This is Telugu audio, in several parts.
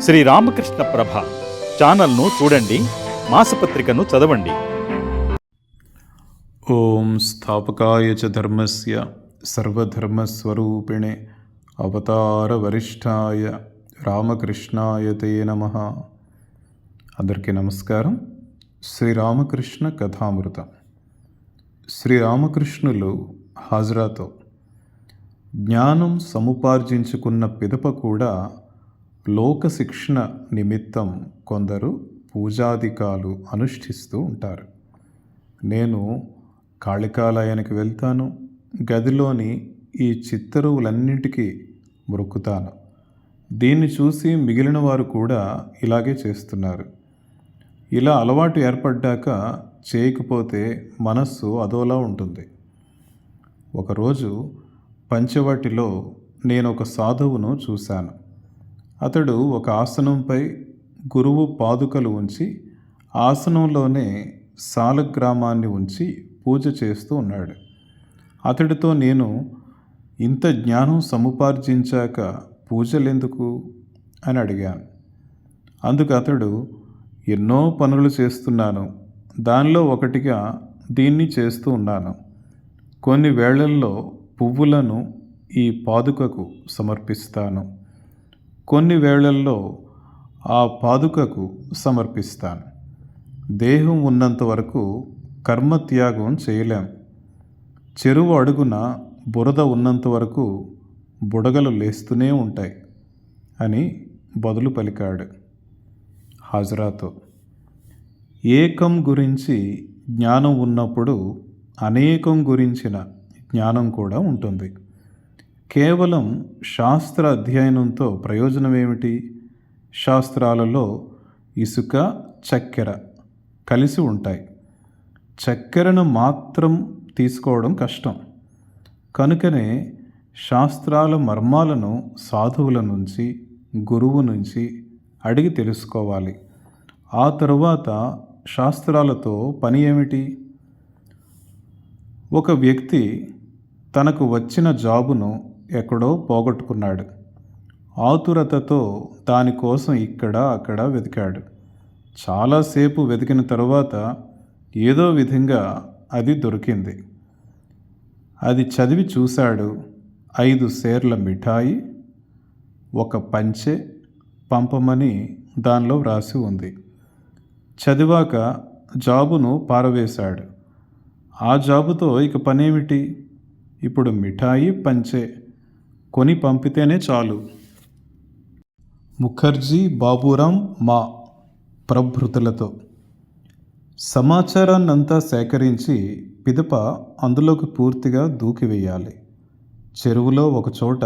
శ్రీ రామకృష్ణ ప్రభ ఛానల్ను చూడండి మాసపత్రికను చదవండి. ఓం స్థాపకాయ చ ధర్మస్య సర్వధర్మస్వరూపిణే అవతారవరిష్ఠాయ రామకృష్ణాయ తే నమ. అందరికీ నమస్కారం. శ్రీరామకృష్ణ కథామృతం. శ్రీరామకృష్ణులు హాజరాతో జ్ఞానం సముపార్జించుకున్న పిదప కూడా లోక శిక్షణ నిమిత్తం కొందరు పూజాధికాలు అనుష్ఠిస్తూ ఉంటారు. నేను కాళికాలయానికి వెళ్తాను గదిలోని ఈ చిత్తరువులన్నింటికీ మొరుకుతాను దీన్ని చూసి మిగిలిన వారు కూడా ఇలాగే చేస్తున్నారు. ఇలా అలవాటు ఏర్పడ్డాక చేయకపోతే మనస్సు అదోలా ఉంటుంది. ఒకరోజు పంచవటిలో నేను ఒక సాధువును చూశాను. అతడు ఒక ఆసనంపై గురువు పాదుకలు ఉంచి ఆసనంలోనే సాలగ్రామాన్ని ఉంచి పూజ చేస్తూ ఉన్నాడు. అతడితో నేను ఇంత జ్ఞానం సముపార్జించాక పూజలెందుకు? అని అడిగాను. అందుకు అతడు ఎన్నో పనులు చేస్తున్నాను. దానిలో ఒకటిగా దీన్ని చేస్తూ ఉన్నాను. కొన్ని వేళల్లో పువ్వులను ఈ పాదుకకు సమర్పిస్తాను. కొన్ని వేళల్లో ఆ పాదుకకు సమర్పిస్తాను. దేహం ఉన్నంత వరకు కర్మత్యాగం చేయలేం. చెరువు అడుగున బురద ఉన్నంత వరకు బుడగలు లేస్తూనే ఉంటాయి అని బదులు పలికాడు. హాజరాతో. ఏకం గురించి జ్ఞానం ఉన్నప్పుడు అనేకం గురించిన జ్ఞానం కూడా ఉంటుంది. కేవలం శాస్త్ర అధ్యయనంతో ప్రయోజనం ఏమిటి? శాస్త్రాలలో ఇసుక చక్కెర కలిసి ఉంటాయి. చక్కెరను మాత్రం తీసుకోవడం కష్టం. కనుకనే శాస్త్రాల మర్మాలను సాధువుల నుంచి గురువు నుంచి అడిగి తెలుసుకోవాలి. ఆ తరువాత శాస్త్రాలతో పని ఏమిటి? ఒక వ్యక్తి తనకు వచ్చిన జాబును ఎక్కడో పోగొట్టుకున్నాడు. ఆతురతతో దానికోసం ఇక్కడ అక్కడ వెతికాడు. చాలాసేపు వెతికిన తరువాత ఏదో విధంగా అది దొరికింది. అది చదివి చూశాడు. ఐదు సేర్ల మిఠాయి ఒక పంచె పంపమని దానిలో వ్రాసి ఉంది. చదివాక జాబును పారవేశాడు. ఆ జాబుతో ఇక పనేమిటి? ఇప్పుడు మిఠాయి పంచే కొని పంపితేనే చాలు. ముఖర్జీ బాబురాం మా ప్రభృతులతో. సమాచారాన్నంతా సేకరించి పిదప అందులోకి పూర్తిగా దూకివేయాలి చెరువులో ఒక చోట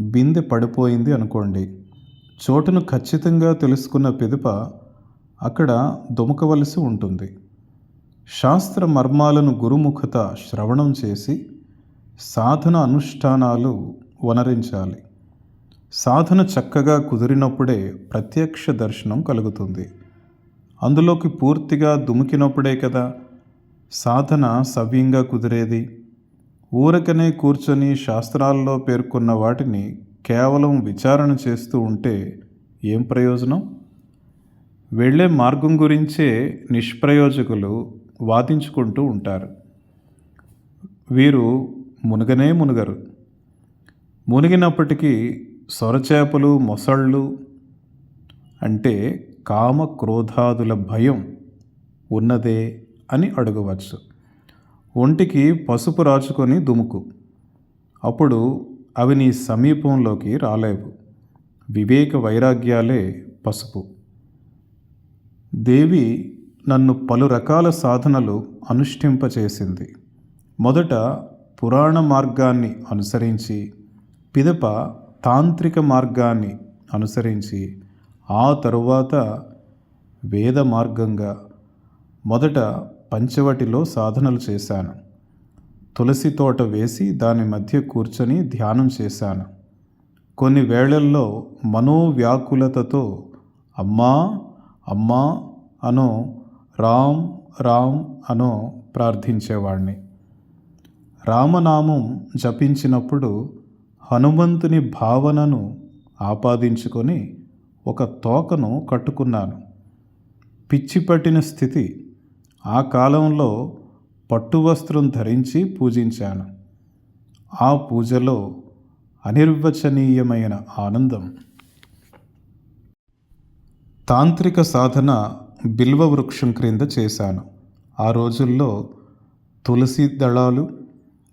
బిందె పడిపోయింది అనుకోండి. చోటును ఖచ్చితంగా తెలుసుకున్న పిదప అక్కడ దుమకవలసి ఉంటుంది. శాస్త్ర మర్మాలను గురుముఖత శ్రవణం చేసి సాధన అనుష్ఠానాలు వనరించాలి. సాధన చక్కగా కుదిరినప్పుడే ప్రత్యక్ష దర్శనం కలుగుతుంది. అందులోకి పూర్తిగా దుమికినప్పుడే కదా? సాధన సవ్యంగా కుదిరేది? ఊరకనే కూర్చొని శాస్త్రాల్లో పేర్కొన్న వాటిని కేవలం విచారణ చేస్తూ ఉంటే ఏం ప్రయోజనం? వెళ్ళే మార్గం గురించే నిష్ప్రయోజకులు వాదించుకుంటూ ఉంటారు. వీరు మునగనే మునగరు. మునిగినప్పటికీ సొరచేపలు మొసళ్ళు అంటే కామ క్రోధాదుల భయం ఉన్నదే అని అడగవచ్చు. ఒంటికి పసుపు రాచుకొని దుముకు. అప్పుడు అవి నీ సమీపంలోకి రాలేవు. వివేక వైరాగ్యాలే పసుపు. దేవి నన్ను పలు రకాల సాధనలు అనుష్ఠింపచేసింది. మొదట పురాణ మార్గాన్ని అనుసరించి పిదప తాంత్రిక మార్గాన్ని అనుసరించి ఆ తరువాత వేద మార్గంగా మొదట పంచవటిలో సాధనలు చేశాను. తులసి తోట వేసి దాని మధ్య కూర్చొని ధ్యానం చేశాను. కొన్ని వేళల్లో మనోవ్యాకులతతో అమ్మా అమ్మా అనో రామ్ రామ్ అనో ప్రార్థించేవాణ్ణి. రామనామం జపించినప్పుడు హనుమంతుని భావనను ఆపాదించుకొని ఒక తోకను కట్టుకున్నాను. పిచ్చి పట్టిన స్థితి. ఆ కాలంలో పట్టు వస్త్రం ధరించి పూజించాను. ఆ పూజలో అనిర్వచనీయమైన ఆనందం. తాంత్రిక సాధన బిల్వ వృక్షం క్రింద చేశాను. ఆ రోజుల్లో తులసి దళాలు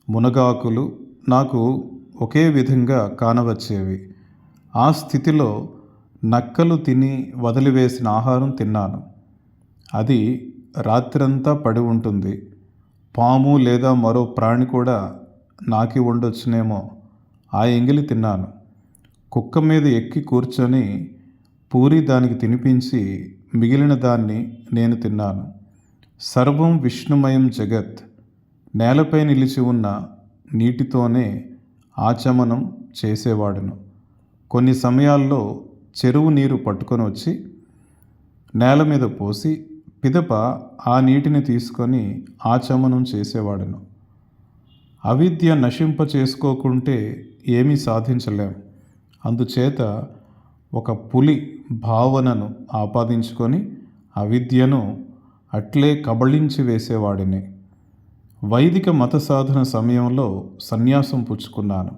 మునగాకులు నాకు ఒకే విధంగా కానవచ్చేవి. ఆ స్థితిలో నక్కలు తిని వదిలివేసిన ఆహారం తిన్నాను. అది రాత్రంతా పడి ఉంటుంది. పాము లేదా మరో ప్రాణి కూడా నాకి ఉండొచ్చునేమో ఆ ఎంగిలి తిన్నాను. కుక్క మీద ఎక్కి కూర్చొని పూరి దానికి తినిపించి మిగిలిన దాన్ని నేను తిన్నాను. సర్వం విష్ణుమయం జగత్. నేలపై నిలిచి ఉన్న నీటితోనే ఆచమనం చేసేవాడును. కొన్ని సమయాల్లో చెరువు నీరు పట్టుకొని వచ్చి నేల మీద పోసి పిదప ఆ నీటిని తీసుకొని ఆచమనం చేసేవాడును. అవిద్య నశింప చేసుకోకుంటే ఏమీ సాధించలేం. అందుచేత ఒక పులి భావనను ఆపాదించుకొని అవిద్యను అట్లే కబళించి వేసేవాడిని. వైదిక మత సాధన సమయంలో సన్యాసం పుచ్చుకున్నాను.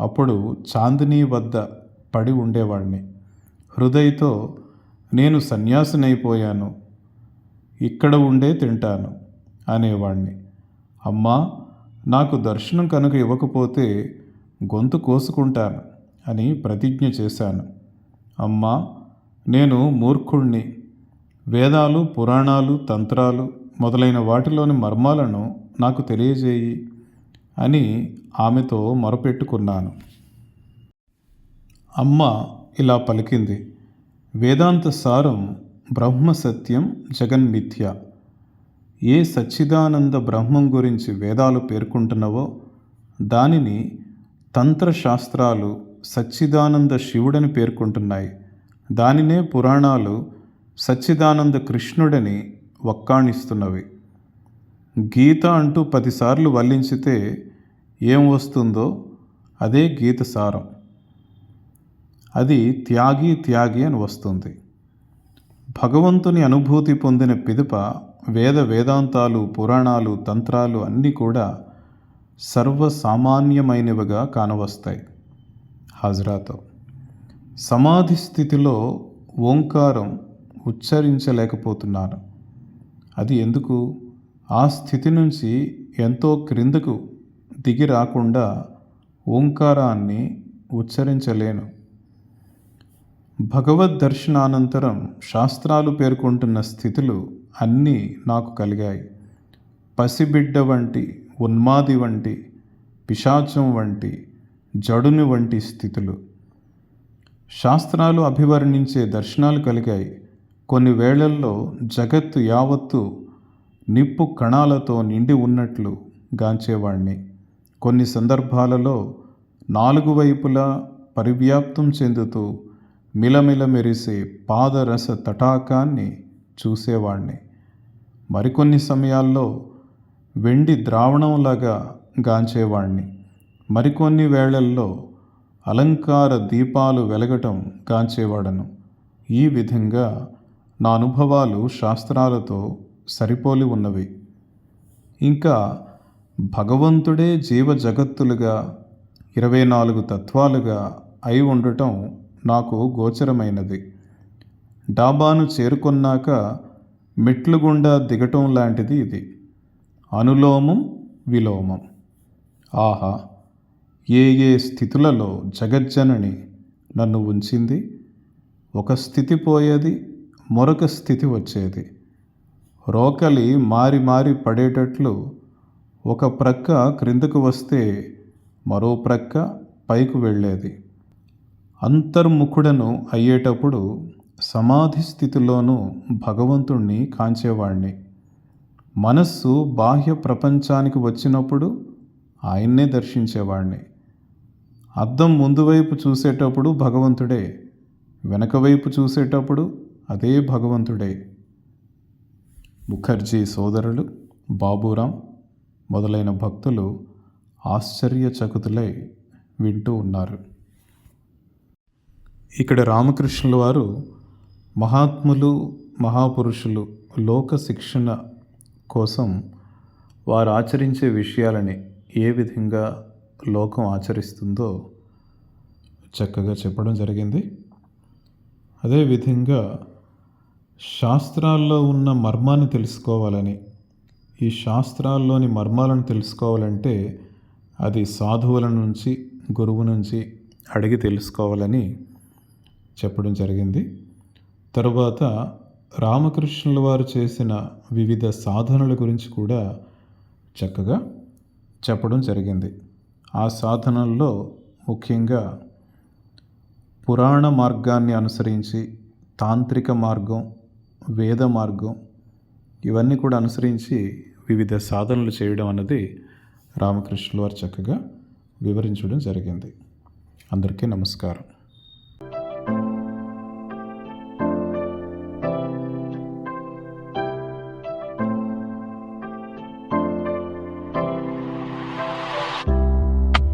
అప్పుడు చాందినీ వద్ద పడి ఉండేవాడిని హృదయతో నేను సన్యాసినైపోయాను. ఇక్కడ ఉండే తింటాను అనేవాణ్ణి. అమ్మా నాకు దర్శనం కనుక ఇవ్వకపోతే గొంతు కోసుకుంటాను అని ప్రతిజ్ఞ చేశాను. అమ్మా నేను మూర్ఖుణ్ణి. వేదాలు పురాణాలు తంత్రాలు మొదలైన వాటిలోని మర్మాలను నాకు తెలియజేయి అని ఆమెతో మొరపెట్టుకున్నాను. అమ్మ ఇలా పలికింది వేదాంత సారం బ్రహ్మ సత్యం జగన్మిథ్య ఏ సచ్చిదానంద బ్రహ్మం గురించి వేదాలు పేర్కొంటున్నవో దానిని తంత్రశాస్త్రాలు సచ్చిదానంద శివుడని పేర్కొంటున్నాయి. దానినే పురాణాలు సచ్చిదానంద కృష్ణుడని వక్కాణిస్తున్నవి. గీత అంటూ పదిసార్లు వల్లించితే ఏం వస్తుందో అదే గీత సారం. అది త్యాగి త్యాగి అని వస్తుంది. భగవంతుని అనుభూతి పొందిన పిదప వేద వేదాంతాలు పురాణాలు తంత్రాలు అన్నీ కూడా సర్వసామాన్యమైనవిగా కానవస్తాయి. హాజరాతో. సమాధి స్థితిలో ఓంకారం ఉచ్చరించలేకపోతున్నారు అది ఎందుకు? ఆ స్థితి నుంచి ఎంతో క్రిందకు దిగి రాకుండా ఓంకారాన్ని ఉచ్చరించలేను. భగవద్ దర్శనానంతరం శాస్త్రాలు పేర్కొంటున్న స్థితులు అన్నీ నాకు కలిగాయి. పసిబిడ్డ వంటి ఉన్మాది వంటి పిశాచం వంటి జడుని వంటి స్థితులు. శాస్త్రాలు అభివర్ణించే దర్శనాలు కలిగాయి. కొన్ని వేళల్లో జగత్తు యావత్తు నిప్పు కణాలతో నిండి ఉన్నట్లు గాంచేవాణ్ణి. కొన్ని సందర్భాలలో నాలుగు వైపులా పరివ్యాప్తం చెందుతూ మిలమిల మెరిసే పాదరస తటాకాన్ని చూసేవాణ్ణి. మరికొన్ని సమయాల్లో వెండి ద్రావణంలాగా గాంచేవాణ్ణి. మరికొన్ని వేళల్లో అలంకార దీపాలు వెలగటం గాంచేవాడను. ఈ విధంగా నా అనుభవాలు శాస్త్రాలతో సరిపోలి ఉన్నవి. ఇంకా భగవంతుడే జీవ జగత్తులుగా ఇరవై నాలుగు తత్వాలుగా అయి ఉండటం నాకు గోచరమైనది. డాబాను చేరుకున్నాక మెట్లు గుండా దిగటం లాంటిది ఇది. అనులోమం విలోమం. ఆహా! ఏ ఏ స్థితులలో జగజ్జనని నన్ను ఉంచింది? ఒక స్థితి పోయేది మరొక స్థితి వచ్చేది. రోకలి మారి మారి పడేటట్లు ఒక ప్రక్క క్రిందకు వస్తే మరో ప్రక్క పైకి వెళ్ళేది. అంతర్ముఖుడను అయ్యేటప్పుడు సమాధి స్థితిలోనూ భగవంతుణ్ణి కాంచేవాణ్ణి. మనస్సు బాహ్య ప్రపంచానికి వచ్చినప్పుడు ఆయన్నే దర్శించేవాణ్ణి. అద్దం ముందు వైపు చూసేటప్పుడు భగవంతుడే వెనకవైపు చూసేటప్పుడు అదే భగవంతుడే. ముఖర్జీ సోదరులు బాబురాం మొదలైన భక్తులు ఆశ్చర్యచకుతులై వింటూ ఉన్నారు. ఇక్కడ రామకృష్ణుల వారు మహాత్ములు మహాపురుషులు లోక శిక్షణ కోసం వారు ఆచరించే విషయాలని ఏ విధంగా లోకం ఆచరిస్తుందో చక్కగా చెప్పడం జరిగింది. అదేవిధంగా శాస్త్రాల్లో ఉన్న మర్మాన్ని తెలుసుకోవాలని ఈ శాస్త్రాల్లోని మర్మాలను తెలుసుకోవాలంటే అది సాధువుల నుంచి గురువు నుంచి అడిగి తెలుసుకోవాలని చెప్పడం జరిగింది. తరువాత రామకృష్ణుల వారు చేసిన వివిధ సాధనల గురించి కూడా చక్కగా చెప్పడం జరిగింది. ఆ సాధనల్లో ముఖ్యంగా పురాణ మార్గాన్ని అనుసరించి తాంత్రిక మార్గం వేద మార్గం ఇవన్నీ కూడా అనుసరించి వివిధ సాధనలు చేయడం అన్నది రామకృష్ణుల వారు చక్కగా వివరించడం జరిగింది. అందరికీ నమస్కారం.